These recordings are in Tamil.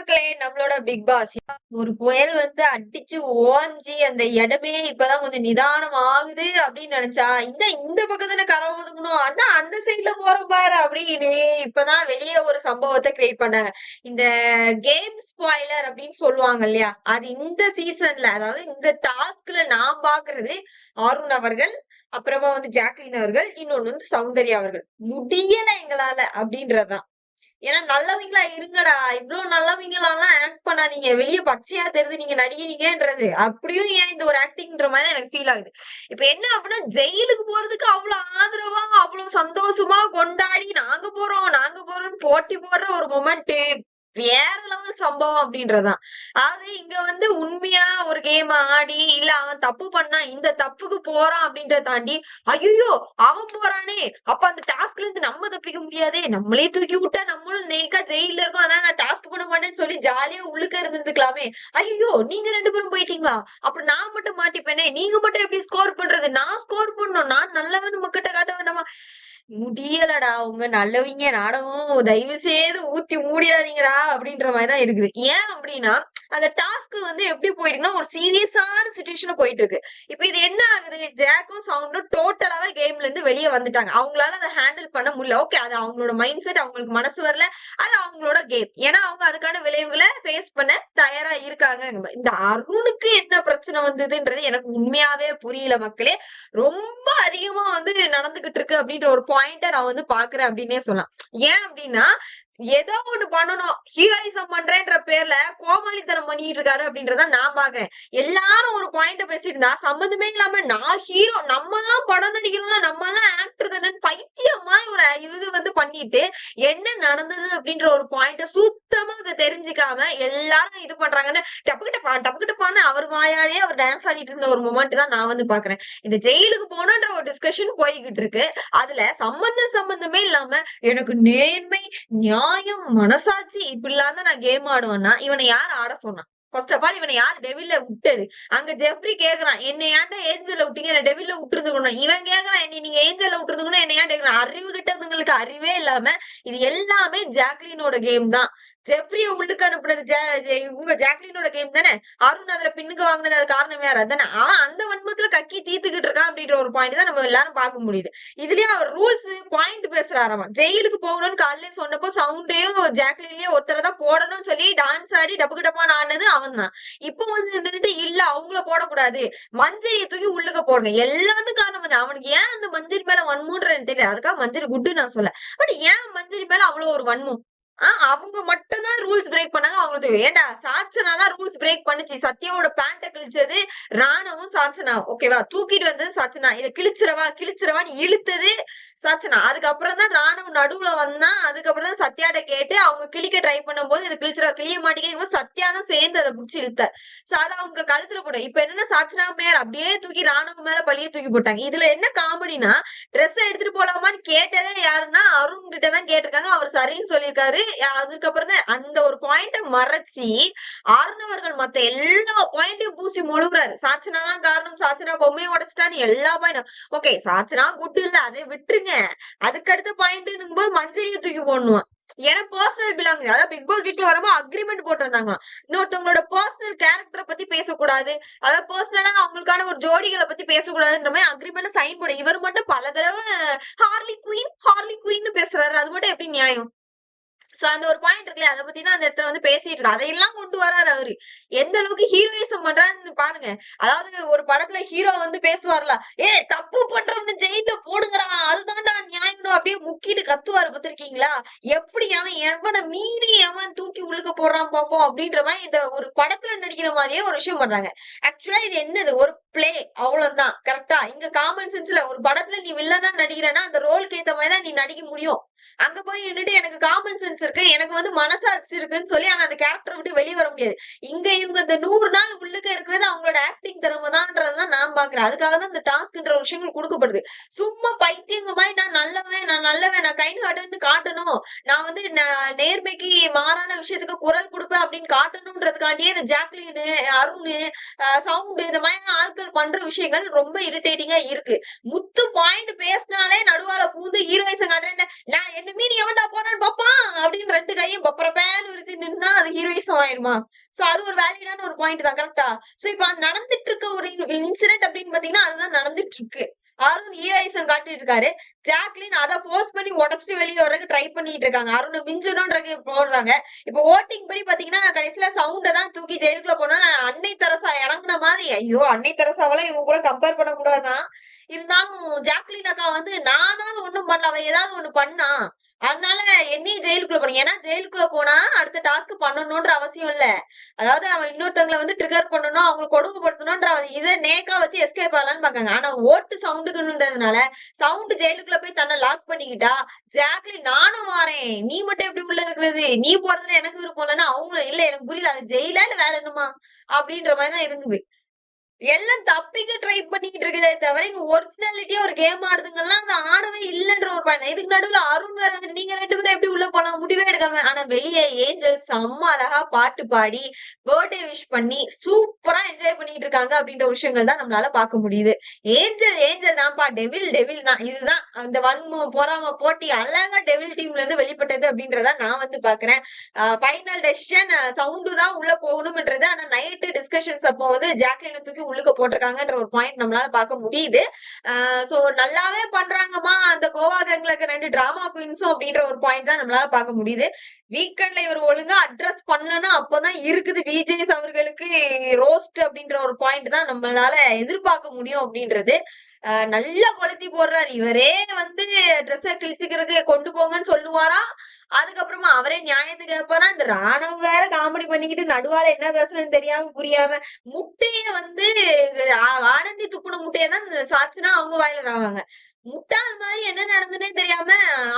மக்களே நம்மளோட பிக் பாஸ். ஒரு புயல் வந்து அடிச்சு ஓஞ்சி அந்த இடமே இப்பதான் கொஞ்சம் நிதானம் ஆகுது அப்படின்னு நினைச்சா இந்த இந்த பக்கத்துல கரை ஒதுங்கணும் அதான் அந்த சைட்ல போறோம் பாரு அப்படின்னு இப்பதான் வெளியே ஒரு சம்பவத்தை கிரியேட் பண்ணாங்க. இந்த கேம் ஸ்பாய்லர் அப்படின்னு சொல்லுவாங்க இல்லையா அது இந்த சீசன்ல அதாவது இந்த டாஸ்க்ல நான் பாக்குறது அருண் அவர்கள் அப்புறமா வந்து ஜாக்லின் அவர்கள் இன்னொன்னு வந்து சௌந்தர்யா அவர்கள். முடியல எங்களால அப்படின்றதுதான். ஏன்னா நல்லவங்களா இருங்கடா. இவ்வளவு நல்லவங்களாலாம் ஆக்ட் பண்ணாதீங்க. வெளியே பச்சையா தெரியுது நீங்க நடிகிறீங்கன்றது அப்படியும் ஏன் இந்த ஒரு ஆக்டிங்ன்ற மாதிரி எனக்கு ஃபீல் ஆகுது. இப்ப என்ன அப்படின்னா ஜெயிலுக்கு போறதுக்கு அவ்வளவு ஆதரவா அவ்வளவு சந்தோஷமா கொண்டாடி நாங்க போறோம் நாங்க போறோம்னு போட்டி போடுற ஒரு மொமெண்ட் வேற லெவல் சம்பவம் அப்படின்றதுதான். அது இங்க வந்து உண்மையா ஒரு கேம் ஆடி இல்ல அவன் தப்பு பண்ணா இந்த தப்புக்கு போறான் அப்படின்றத தாண்டி ஐயோ அவன் போறானே. அப்ப அந்த டாஸ்க்ல இருந்து நம்ம தப்பிக்க முடியாதே. நம்மளே தூக்கி விட்டா நம்மளும் நேக்கா ஜெயில இருக்கோம். அதனால நான் டாஸ்க் பண்ண மாட்டேன்னு சொல்லி ஜாலியா உள்ளுக்க இருந்திருக்கலாமே ஐயோ நீங்க ரெண்டு பேரும் போயிட்டீங்களா? அப்ப நான் மட்டும் மாட்டிப்பேனே. நீங்க மட்டும் எப்படி ஸ்கோர் பண்றது? நான் ஸ்கோர் பண்ணணும். நான் நல்லவன் மக்கட்ட காட்ட வேண்டாமா? முடியலடா உங்க நல்லவங்க நாடகம். தயவு செய்து ஊத்தி மூடிடாதீங்கடா அப்படின்ற மாதிரிதான் இருக்குது. ஏன் அப்படின்னா அந்த டாஸ்க் வந்து எப்படி போயிட்டுன்னா ஒரு சீரியஸான சுச்சுவேஷன் போயிட்டு இருக்கு. இப்ப இது என்ன ஆகுது ஜாக்கும் சவுண்டும் டோட்டலாவே கேம்ல இருந்து வெளியே வந்துட்டாங்க. அவங்களால அதை ஹேண்டில் பண்ண முடியல. ஓகே அது அவங்களோட மைண்ட் செட் அவங்களுக்கு மனசு வரல. அது அவங்களோட கேம் ஏன்னா அவங்க அதுக்கான விளைவுகளை ஃபேஸ் பண்ண தயாரா இருக்காங்க. இந்த அருணுக்கு என்ன பிரச்சனை வந்ததுன்றது எனக்கு உண்மையாவே புரியல மக்களே. ரொம்ப அதிகமா வந்து நடந்துகிட்டு இருக்கு அப்படின்ற ஒரு பாயிண்ட நான் வந்து பாக்குறேன் அப்படின்னே சொல்லலாம். ஏன் அப்படின்னா ஏதோ ஒண்ணு பண்ணணும். ஹீரோயிசம் பண்றேன்ற பேர்ல கோமாளித்தனம் பண்ணிட்டு இருக்காரு அப்படின்றத நான் பாக்குறேன். எல்லாரும் ஒரு பாயிண்ட் பேசிட்டு இருந்தா சம்மந்தமே இல்லாம நான் ஹீரோ நம்ம எல்லாம் படம் நடிக்கிறோம்ல நம்ம எல்லாம் ஆக்டர் தானே பைத்தியமா ஒரு இது வந்து பண்ணிட்டு என்ன நடந்தது அப்படின்ற ஒரு பாயிண்ட சுத்தமா அதை தெரிஞ்சுக்காம எல்லாரும் இது பண்றாங்கன்னு டப்புக்கிட்ட பா டப்புக்கிட்ட பான்னு அவர் வாயாலே அவர் டான்ஸ் ஆடிட்டு இருந்த ஒரு மொமெண்ட் தான் நான் வந்து பாக்குறேன். இந்த ஜெயிலுக்கு போனன்ற ஒரு டிஸ்கஷன் போய்கிட்டு இருக்கு. அதுல சம்பந்த சம்பந்தமே இல்லாம எனக்கு நேர்மை நியாயம் மனசாட்சி இப்படிலாம் தான் நான் கேம் ஆடுவேன்னா இவனை யார் ஆட சொன்னான் ஃபர்ஸ்ட் ஆஃப் ஆல் இவனை யார் டெவில்ல விட்டது? அங்க ஜெஃப்ரி கேக்குறான் என்ன ஏன்டா ஏஞ்சல விட்டீங்க? என்ன டெவில்ல விட்டுருந்துக்கணும் இவன் கேக்குறான் என்ன நீங்க ஏஞ்சல்ல விட்டுருந்துக்கணும் என்ன ஏன் கேக்குறான் அறிவு கிட்டதுங்களுக்கு அறிவே இல்லாம இது எல்லாமே ஜாக்லினோட கேம் தான். ஜெஃப்ரிய உள்ளுக்கு அனுப்புனது உங்க ஜாக்லினோட கேம் தானே? அருண் அதுல பின்னுக்கு வாங்கினது அது காரணம் வேற தானே அவன் அந்த வன்மத்துல கக்கி தீத்துக்கிட்டு இருக்கான் அப்படின்ற ஒரு பாயிண்ட் தான் நம்ம எல்லாரும் பார்க்க முடியுது. இதுலயும் அவர் ரூல்ஸ் பாயிண்ட் பேசுறாராமா ஜெயிலுக்கு போகணும்னு காலையில சொன்னப்போ சவுண்டையும் ஜாக்லின்லயும் ஒருத்தரை தான் போடணும்னு சொல்லி டான்ஸ் ஆடி டப்பு டப்பான்னு ஆனது அவன் தான். இப்போ வந்து நின்றுட்டு இல்ல அவங்கள போடக்கூடாது. மஞ்சரிய தூக்கி உள்ளுக்க போடுங்க எல்லாத்துக்கும் காரணம் வந்து அவனுக்கு ஏன் அந்த மஞ்சரி மேல வன்முன்றது தெரியல. அதுக்காக மஞ்சரி குட்டு நான் சொல்ல பட் ஏன் மஞ்சரி மேல அவ்வளவு ஒரு வன்மம்? ஆஹ் அவங்க மட்டும்தான் ரூல்ஸ் பிரேக் பண்ணாங்க. அவங்களுக்கு ஏண்டா சாட்சனா தான் ரூல்ஸ் பிரேக் பண்ணுச்சு. சத்யாவோட பேண்ட கிழிச்சது ராணவும் சாட்சனா. ஓகேவா தூக்கிட்டு வந்தது சாட்சனா. இதை கிழிச்சிரவா கிழிச்சிரவான்னு இழுத்தது சச்சனா அதுக்கப்புறம் தான் ராணுவ நடுவுல வந்தா அதுக்கப்புறம் தான் சத்யாட்ட கேட்டு அவங்க கிழிக்க ட்ரை பண்ணும்போது இது கிழிச்சிரவா கிளிய மாட்டேங்க சத்யா தான் சேர்ந்து அதை பிடிச்சி இழுத்த. சோ அதை அவங்க கழுத்துல போடும் இப்ப என்னன்னா சாச்சனா மேயர் அப்படியே தூக்கி ராணுவ மேல பழிய தூக்கி போட்டாங்க. இதுல என்ன காமெடினா ட்ரெஸ் எடுத்துட்டு போலாமான்னு கேட்டதே யாருன்னா அருண் கிட்ட தான் கேட்டிருக்காங்க. அவர் சரின்னு சொல்லியிருக்காரு. அதுக்கப்புறம் தான் அந்த ஒரு பாயிண்ட மறைச்சி அருணவர்கள் மத்த எல்லா பாயிண்டையும் பூசி முழுகுறாரு. சாச்சனா தான் காரணம். சாச்சனா பொம்மையை உடைச்சிட்டான்னு எல்லா பாயிண்டும் ஓகே சாச்சனா குட் இல்ல. அதை விட்டுருங்க. அதுக்கு அடுத்த பாயிண்ட் போது மஞ்சரியை தூக்கி போடணும்? ஏன்னா பர்சனல் பிலாங் அதாவது பிக் பாஸ் வீட்டுல வரும்போது அக்ரிமெண்ட் போட்டிருந்தாங்களாம். இன்னொருத்தவங்களோட பர்சனல் கேரக்டரை பத்தி பேசக்கூடாது. அதாவது பர்சனலா அவங்களுக்கான ஒரு ஜோடிகளை பத்தி பேசக்கூடாதுன்ற மாதிரி அக்ரிமெண்ட் சைன் போட. இவர் மட்டும் பல தடவை ஹார்லி குயின் ஹார்லி குயின்னு பேசுறாரு. அது மட்டும் எப்படி நியாயம்? சோ அந்த ஒரு பாயிண்ட் இருக்குல்ல அதை பத்தி தான் அந்த இடத்துல வந்து பேசிட்டு இருக்கு அதையெல்லாம் கொண்டு வராரு அவரு. எந்த அளவுக்கு ஹீரோயிசம் பண்றான்னு பாருங்க. அதாவது ஒரு படத்துல ஹீரோ வந்து பேசுவார்ல. ஏ தப்பு பண்றவனு ஜெயில போடுங்கடா. அதுதான்டா நியாயம் அப்படியே முக்கிட்டு கத்துவாரு பார்த்திருக்கீங்களா? எப்படி அவன் எவனை மீறி எவன் தூக்கி உள்ளுக்க போடுறான் பாப்போம் அப்படின்ற மாதிரி இந்த ஒரு படத்துல நடிக்கிற மாதிரியே ஒரு விஷயம் பண்றாங்க. ஆக்சுவலா இது என்னது? ஒரு பிளே அவ்வளவுதான். கரெக்டா இங்க காமன் சென்ஸ்ல ஒரு படத்துல நீ வில்லனா நடிக்கிறேன்னா அந்த ரோலுக்கு ஏத்த மாதிரி தான் நீ நடிக்க முடியும். அங்க போய் நின்றுட்டு எனக்கு காமன் சென்ஸ் இருக்கு எனக்கு வந்து மனசாட்சி இருக்குன்னு சொல்லி அங்க அந்த கேரக்டர் விட்டு வெளியே வர முடியாது. இங்க இவங்க இந்த நூறு நாள் உள்ளுக்க இருக்கிறது அவங்களோட ஆக்டிங் திறமை நான் பாக்குறேன் அதுக்காக தான் இந்த டாஸ்க்ன்ற விஷயங்கள் கொடுக்கப்படுது. சும்மா பைத்தியங்க மாதிரி நான் நல்லவன் நான் நல்லவன் நான் கைன் காட்டுன்னு காட்டணும். நான் வந்து நேர்மைக்கு மாறான விஷயத்துக்கு குரல் கொடுப்பேன் அப்படின்னு காட்டணும்ன்றதுக்காண்டியே இந்த ஜாக்லின் அருண் சவுண்ட் இந்த மாதிரி ஆட்கள் பண்ற விஷயங்கள் ரொம்ப இரிட்டேட்டிங்கா இருக்கு. முத்து பாயிண்ட் பேசினாலே நடுவால பூந்து ஹீரோயிசம் காட்டுறேன் நான் என்ன மீறி எவன்டா போறான்னு பாப்பான் அப்படின்னு ரெண்டு கையும் பப்பரப்பேன்னு விரிச்சு நின்னா அது ஹீரோயிசம் ஆயிடுமா சோ அது ஒரு வேலிடான ஒரு பாயிண்ட் தான் கரெக்டா சோ இப்ப அது நடந்துட்டு இருக்க ஒரு இன்சிடென்ட் அப்படின்னு பாத்தீங்கன்னா அதுதான் நடந்துட்டு இருக்கு அருண் ஹீரோயிசம் காட்டிட்டு இருக்காரு ஜாக்லின் அதை ஃபோர்ஸ் பண்ணி உடச்சிட்டு வெளியே வர்றதுக்கு ட்ரை பண்ணிட்டு இருக்காங்க. அருண் மிஞ்சணும்ன்றது போடுறாங்க. இப்ப ஓட்டிங் படி பாத்தீங்கன்னா கடைசியில சவுண்ட தான் தூக்கி ஜெயிலுக்குள்ள நான் அன்னை தெரசா இறங்குன மாதிரி ஐயோ அன்னை தெரசாவெல்லாம் இவங்க கூட கம்பேர் பண்ண கூடாதான் இருந்தாலும் ஜாக்லின் அக்கா வந்து நான் ஒண்ணும் பண்ணல அவ ஏதாவது ஒண்ணு பண்ணா அதனால என்னையும் ஜெயிலுக்குள்ள போனீங்க ஏன்னா ஜெயிலுக்குள்ள போனா அடுத்த டாஸ்க் பண்ணணும்ன்ற அவசியம் இல்ல. அதாவது அவன் இன்னொருத்தவங்களை வந்து ட்ரிகர் பண்ணணும் அவங்களுக்கு கொடுமைப்படுத்தணும்ன்ற அவ- இதை நேக்கா வச்சு எஸ்கேப் ஆகலான்னு பாக்காங்க ஆனா ஓட்டு சவுண்டுக்கு இருந்ததுனால சவுண்டு ஜெயிலுக்குள்ள போய் தன்னை லாக் பண்ணிக்கிட்டா ஜாக்லி நானும் வாரேன். நீ மட்டும் எப்படி உள்ள இருக்கிறது? நீ போறதுல எனக்கு விருப்பம் இல்லைன்னா அவங்களும் இல்ல எனக்கு புரியல அது ஜெயிலா இல்ல வேற என்னமா? அப்படின்ற மாதிரி தான் இருந்தது. எல்லாம் தப்பிக்க ட்ரை பண்ணிக்கிட்டு இருக்குதே தவிர இங்க ஒரிஜினாலிட்டியா ஒரு கேம் ஆடுதுங்கெல்லாம் அந்த ஆடவே இல்லைன்ற ஒரு பயணம் இதுக்கு நடுவுல அருண் வேற வந்து நீங்க ரெண்டு பேரும் எப்படி உள்ள போலாம்? முடிவே எடுக்காம. ஆனா வெளியே ஏஞ்சல் செம்ம அழகா பாட்டு பாடி பர்த்டே விஷ் பண்ணி சூப்பரா என்ஜாய் பண்ணிட்டு இருக்காங்க அப்படின்ற விஷயங்கள் தான் நம்மளால பார்க்க முடியுது. ஏஞ்சல் ஏஞ்சல் தான்ப்பா. டெவில் டெவில் தான். இதுதான் அந்த வன்மம் பொறாம போட்டி அழகா டெவில் டீம்ல இருந்து வெளிப்பட்டது அப்படின்றத நான் வந்து பாக்குறேன் ஃபைனல் டெசிஷன் சவுண்டு தான் உள்ள போகணும்ன்றது. ஆனா நைட்டு டிஸ்கஷன்ஸ் அப்போ வந்து ஜாக்லினை தூக்கி உள்ளுக்க போட்டிருக்காங்கன்ற ஒரு பாயிண்ட் நம்மளால பார்க்க முடியுது. சோ நல்லாவே பண்றாங்கம்மா. அந்த கோவா கேங்ல ரெண்டு டிராமா குயின்ஸும் அப்படின்ற ஒரு பாயிண்ட் தான் நம்மளால பார்க்க முடியுது. வீக்கெண்ட்ல இவர் ஒழுங்கா அட்ரஸ் பண்ணலன்னா அப்பதான் இருக்குது விஜேஸ் அவர்களுக்கு ரோஸ்ட் அப்படின்ற ஒரு பாயிண்ட் தான் நம்மளால எதிர்பார்க்க முடியும் அப்படின்றது. நல்லா கொளுத்தி போடுறாரு. இவரே வந்து ட்ரெஸ்ஸ கிழிச்சுக்கிறதுக்கு கொண்டு போங்கன்னு சொல்லுவாரா அதுக்கப்புறமா அவரே நியாயத்து கேட்பாரா இந்த ராணுவம் வேற காமெடி பண்ணிக்கிட்டு நடுவால என்ன பேசுறேன்னு தெரியாம புரியாம முட்டைய வந்து ஆனந்தி துப்புன முட்டையை தான் சாச்சுனா அவங்க வாயில ராவாங்க. முட்டாள் மாதிரி என்ன நடந்துன்னே தெரியாம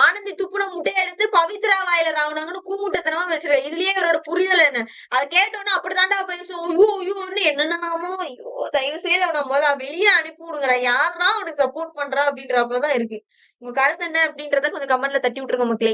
ஆனந்தி துப்புன முட்டை எடுத்து பவித்ரா வாயில ராவனாங்கன்னு கூமுட்டத்தனமா பேசுறேன் இதுலயே இவரோட புரிதல் என்ன? அதை கேட்டோன்னு அப்படிதான்டா பேசுவோம் ஐயோ ஐயோன்னு என்னென்னமோ. ஐயோ தயவு செய்து அவனை முதல்ல வெளியே அனுப்பி விடுங்கடா. யாருன்னா அவனுக்கு சப்போர்ட் பண்றா அப்படின்றப்பதான் இருக்கு. உங்க கருத்து என்ன அப்படின்றத கொஞ்சம் கமெண்ட்ல தட்டி விட்டுருங்க மக்களே.